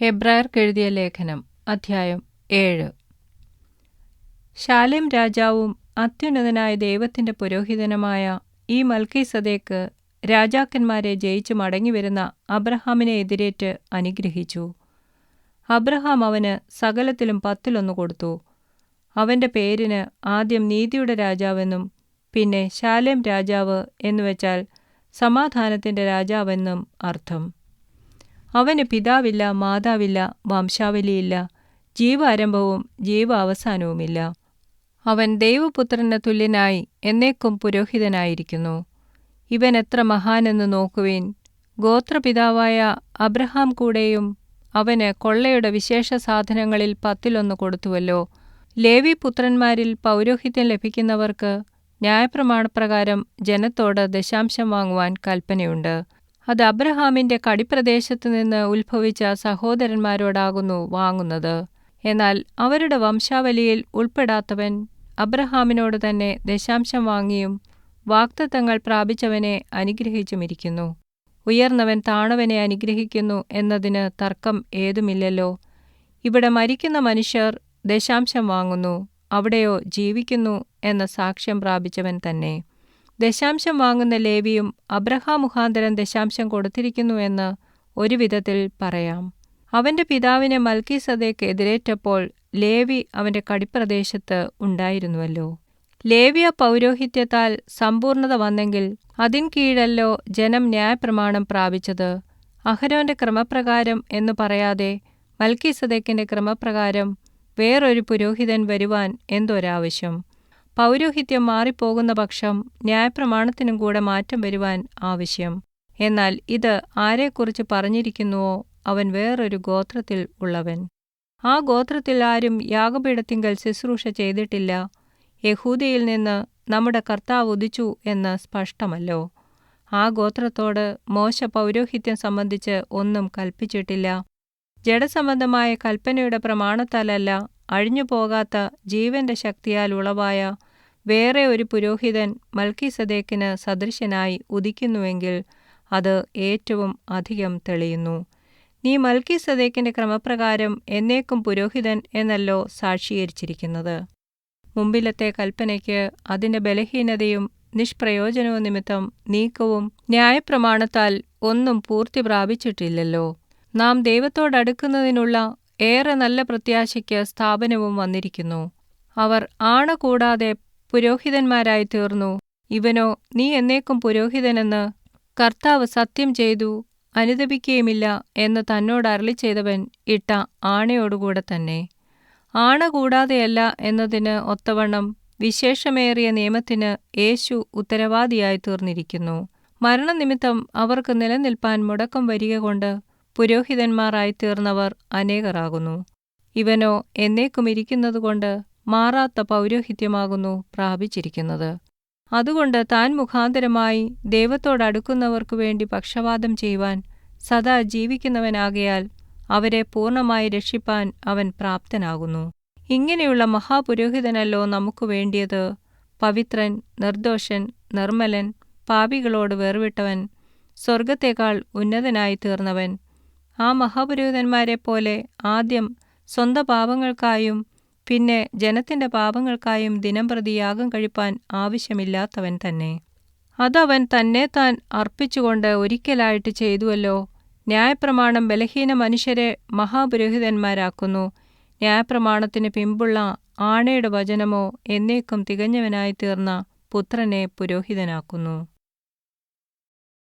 ഹെബ്രായർക്കെഴുതിയ ലേഖനം അധ്യായം ഏഴ് ശാലേം രാജാവും അത്യുന്നതനായ ദൈവത്തിന്റെ പുരോഹിതനുമായ ഈ മൽക്കീസദേക്ക് രാജാക്കന്മാരെ ജയിച്ചു മടങ്ങിവരുന്ന അബ്രഹാമിനെ എതിരേറ്റ് അനുഗ്രഹിച്ചു. അബ്രഹാം അവന് സകലത്തിലും പത്തിലൊന്ന് കൊടുത്തു. അവന്റെ പേരിന് ആദ്യം നീതിയുടെ രാജാവെന്നും പിന്നെ ശാലേം രാജാവ് എന്നുവെച്ചാൽ സമാധാനത്തിന്റെ രാജാവെന്നും അർത്ഥം. അവന് പിതാവില്ല മാതാവില്ല വംശാവലിയില്ല ജീവാരംഭവും ജീവാവസാനവുമില്ല. അവൻ ദൈവപുത്രന് തുല്യനായി എന്നേക്കും പുരോഹിതനായിരിക്കുന്നു. ഇവൻ എത്ര മഹാനെന്ന് നോക്കുവിൻ. ഗോത്രപിതാവായ അബ്രഹാം കൂടെയും അവന് കൊള്ളയുടെ വിശേഷ സാധനങ്ങളിൽ പത്തിലൊന്ന് കൊടുത്തുവല്ലോ. ലേവി പുത്രന്മാരിൽ പൗരോഹിത്യം ലഭിക്കുന്നവർക്ക് ന്യായപ്രമാണപ്രകാരം ജനത്തോട് ദശാംശം വാങ്ങുവാൻ കല്പനയുണ്ട്. അത് അബ്രഹാമിന്റെ കടിപ്രദേശത്തുനിന്ന് ഉത്ഭവിച്ച സഹോദരന്മാരോടാകുന്നു വാങ്ങുന്നത്. എന്നാൽ അവരുടെ വംശാവലിയിൽ ഉൾപ്പെടാത്തവൻ അബ്രഹാമിനോട് തന്നെ ദശാംശം വാങ്ങിയും വാക്തത്വങ്ങൾ പ്രാപിച്ചവനെ അനുഗ്രഹിച്ചുമിരിക്കുന്നു. ഉയർന്നവൻ താണവനെ അനുഗ്രഹിക്കുന്നു എന്നതിന് തർക്കം ഏതുമില്ലല്ലോ. ഇവിടെ മരിക്കുന്ന മനുഷ്യർ ദശാംശം വാങ്ങുന്നു, അവിടെയോ ജീവിക്കുന്നു എന്ന സാക്ഷ്യം പ്രാപിച്ചവൻ തന്നെ. ദശാംശം വാങ്ങുന്ന ലേവിയും അബ്രഹാം മുഖാന്തരം ദശാംശം കൊടുത്തിരിക്കുന്നു എന്ന് ഒരു വിധത്തിൽ പറയാം. അവന്റെ പിതാവിനെ മൽക്കീസദേക്ക് എതിരേറ്റപ്പോൾ ലേവി അവന്റെ കടിപ്രദേശത്ത് ഉണ്ടായിരുന്നുവല്ലോ. ലേവിയ പൗരോഹിത്യത്താൽ സമ്പൂർണത വന്നെങ്കിൽ അതിൻ കീഴല്ലോ ജനം ന്യായപ്രമാണം പ്രാപിച്ചത്. അഹരോന്റെ ക്രമപ്രകാരം എന്നു പറയാതെ മൽക്കീസദേക്കിന്റെ ക്രമപ്രകാരം വേറൊരു പുരോഹിതൻ വരുവാൻ എന്തൊരാവശ്യം. പൗരോഹിത്യം മാറിപ്പോകുന്ന പക്ഷം ന്യായപ്രമാണത്തിനും കൂടെ മാറ്റം വരുവാൻ ആവശ്യം. എന്നാൽ ഇത് ആരെക്കുറിച്ച് പറഞ്ഞിരിക്കുന്നുവോ അവൻ വേറൊരു ഗോത്രത്തിൽ ഉള്ളവൻ. ആ ഗോത്രത്തിൽ ആരും യാഗപീഠത്തിങ്കൽ ശുശ്രൂഷ ചെയ്തിട്ടില്ല. യഹൂദയിൽ നിന്ന് നമ്മുടെ കർത്താവ് ഉദിച്ചു എന്ന് സ്പഷ്ടമല്ലോ. ആ ഗോത്രത്തോട് മോശ പൗരോഹിത്യം സംബന്ധിച്ച് ഒന്നും കൽപ്പിച്ചിട്ടില്ല ജഡസംബന്ധമായ കൽപ്പനയുടെ പ്രമാണത്താലല്ല അഴിഞ്ഞുപോകാത്ത ജീവന്റെ ശക്തിയാൽ ഉളവായ വേറെ ഒരു പുരോഹിതൻ മൽക്കീസദേക്കിന് സദൃശനായി ഉദിക്കുന്നുവെങ്കിൽ അത് ഏറ്റവും അധികം തെളിയുന്നു. നീ മൽക്കീസദേക്കിന്റെ ക്രമപ്രകാരം എന്നേക്കും പുരോഹിതൻ എന്നല്ലോ സാക്ഷീകരിച്ചിരിക്കുന്നത്. മുമ്പിലത്തെ കൽപ്പനയ്ക്ക് അതിന്റെ ബലഹീനതയും നിഷ്പ്രയോജനവും നിമിത്തം നീക്കവും ന്യായപ്രമാണത്താൽ ഒന്നും പൂർത്തി പ്രാപിച്ചിട്ടില്ലല്ലോ. നാം ദൈവത്തോടടുക്കുന്നതിനുള്ള ഏറെ നല്ല പ്രത്യാശയ്ക്ക് സ്ഥാപനവും വന്നിരിക്കുന്നു. അവർ ആണ കൂടാതെ പുരോഹിതന്മാരായി തീർന്നു ഇവനോ നീ എന്നേക്കും പുരോഹിതനെന്ന് കർത്താവ് സത്യം ചെയ്തു അനുദപിക്കുകയുമില്ല എന്ന് തന്നോട് അരളി ചെയ്തവൻ ഇട്ട ആണയോടുകൂടെ തന്നെ. ആണ കൂടാതെയല്ല എന്നതിന് ഒത്തവണ്ണം വിശേഷമേറിയ നിയമത്തിന് യേശു ഉത്തരവാദിയായി തീർന്നിരിക്കുന്നു മരണനിമിത്തം അവർക്ക് നിലനിൽപ്പാൻ മുടക്കം വരികകൊണ്ട് പുരോഹിതന്മാരായിത്തീർന്നവർ അനേകരാകുന്നു. ഇവനോ എന്നേക്കും ഇരിക്കുന്നതുകൊണ്ട് മാറാത്ത പൗരോഹിത്യമാകുന്നു പ്രാപിച്ചിരിക്കുന്നത്. അതുകൊണ്ട് താൻ മുഖാന്തരമായി ദൈവത്തോടടുക്കുന്നവർക്കു വേണ്ടി പക്ഷവാദം ചെയ്യുവാൻ സദാ ജീവിക്കുന്നവനാകയാൽ അവരെ പൂർണമായി രക്ഷിപ്പാൻ അവൻ പ്രാപ്തനാകുന്നു. ഇങ്ങനെയുള്ള മഹാപുരോഹിതനല്ലോ നമുക്കു വേണ്ടിയത്. പവിത്രൻ, നിർദോഷൻ നിർമ്മലൻ, പാപികളോട് വേർവിട്ടവൻ, സ്വർഗത്തേക്കാൾ ഉന്നതനായി ഉന്നതനായിത്തീർന്നവൻ. ആ മഹാപുരോഹിതന്മാരെ പോലെ ആദ്യം സ്വന്തപാപങ്ങൾക്കായും പിന്നെ ജനത്തിന്റെ പാപങ്ങൾക്കായും ദിനംപ്രതി യാഗം കഴിപ്പാൻ ആവശ്യമില്ലാത്തവൻ തന്നെ. അതവൻ തന്നെ താൻ അർപ്പിച്ചുകൊണ്ട് ഒരിക്കലായിട്ട് ചെയ്തുവല്ലോ. ന്യായപ്രമാണം ബലഹീന മനുഷ്യരെ മഹാപുരോഹിതന്മാരാക്കുന്നു. ന്യായപ്രമാണത്തിന് പിമ്പുള്ള ആണയുടെ വചനമോ എന്നേക്കും തികഞ്ഞവനായിത്തീർന്ന പുത്രനെ പുരോഹിതനാക്കുന്നു.